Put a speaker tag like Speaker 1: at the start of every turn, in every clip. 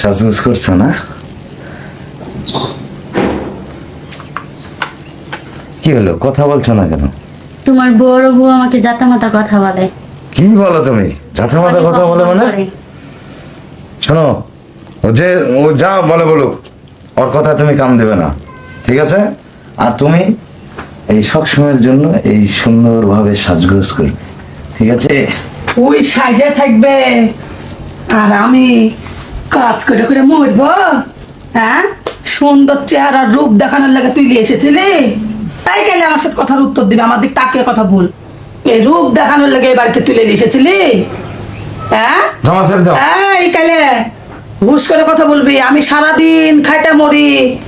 Speaker 1: সাজগুজ করছ না? কি হলো? কথা বলছো না কেন?
Speaker 2: তোমার বড় বউ আমাকে জাতা মাতা কথা বলে।
Speaker 1: কি বলো তুমি? মাথা কথা বলে মানে। শোনো ও যে ও যা বলে বলুক ওর কথা তুমি কাম দেবে না। ঠিক আছে? আর তুমি এই সব সময়ের জন্য এই সুন্দরভাবে সাজগোজ করবে। ঠিক আছে?
Speaker 3: ওই সাইজে থাকবে। আর আমি কাজ করে করে মরব হ্যাঁ? সুন্দর চেহারা রূপ দেখানোর লাগে তুই এসেছিলি? তাই গেলে আমার সাথে কথার উত্তর দিবে? আমার দিক তাকিয়ে কথা বল। এই রূপ দেখানোর লাগে এই বাড়িতে তুলে এসেছিলি? হ্যাঁ? এই কালে করে কথা বলবি? আমি সারাদিন খাইতে মরি।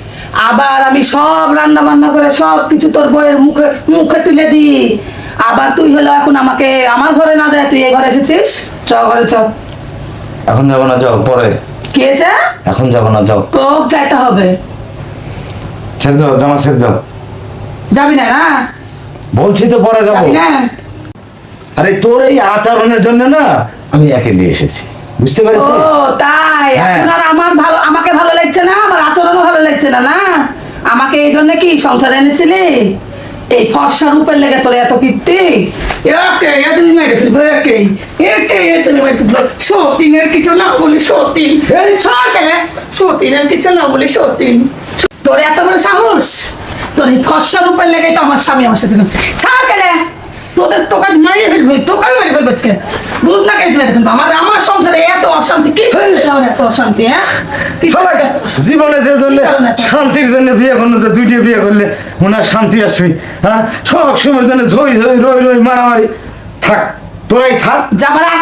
Speaker 3: আবার আমি সব রান্না বান্না করে সব কিছু তোর বইয়ের মুখে মুখে তুলে দি আবার তুই হলো এখন আমাকে আমার ঘরে না যায় তুই এই ঘরে এসেছিস? চ ঘরে চ।
Speaker 1: এখন যাব না যাও পরে।
Speaker 3: কে যা?
Speaker 1: এখন যাব না যাও।
Speaker 3: তো যাইতে হবে।
Speaker 1: ছেড়ে দাও জামা ছেড়ে দাও।
Speaker 3: যাবি না না?
Speaker 1: বলছি তো পরে যাব।
Speaker 3: না?
Speaker 1: আরে তোর এই আচরণের জন্য না আমি একে নিয়ে এসেছি। বুঝতে
Speaker 3: ও তাই।
Speaker 1: হ্যাঁ।
Speaker 3: এখন আর আমার ভালো আমাকে ভালো লাগছে না আমার আচরণও ভালো লাগছে না না? আমাকে এই জন্য কি সংসারে এনেছিলি? এই ফর্সা রূপের লেগে তোর এত কীর্তি? একে এ তুমি মেরে ফেলব একে একে এ তুমি মেরে ফেলব সতীনের কিছু না বলি সতীন! সতীনের কিছু না বলি সতীন। তোর এত বড় সাহস? তোর এই ফর্সা রূপের লেগে তো আমার স্বামী আমার সাথে ছাড় কেলে তোদের তোকে মেরে ফেলবি তোকে মেরে ফেলব আজকে। বুঝ না মেরে ফেলব। আমার আমার সংসারে এত অশান্তি কি এত অশান্তি হ্যাঁ?
Speaker 1: জীবনে যে জন্য? শান্তির জন্য বিয়ে করল যে দুইটা বিয়ে করলে মনে হয় শান্তি আসবি হ্যাঁ? সব সময়ের জন্য ঝই ঝই রই রই মারামারি। থাক তোরাই থাক।
Speaker 3: যাবারা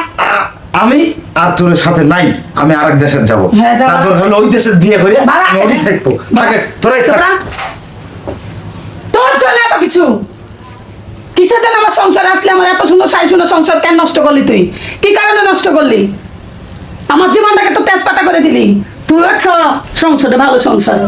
Speaker 1: আমি আর তোর সাথে নাই আমি আরেক দেশে যাব।
Speaker 3: হ্যাঁ।
Speaker 1: তারপর হলো ওই দেশের বিয়ে করে আমি ওরই থাকব। থাকে তোরাই
Speaker 3: তোর? জন্য এত কিছু? কিসের জন্য আমার সংসারে আসলে? আমার এত সুন্দর সাই সুন্দর সংসার কেন নষ্ট করলি তুই? কি কারণে নষ্ট করলি? আমার জীবনটাকে তো তেজপাতা করে দিলি। তুই সংসারে ভালো সংসার।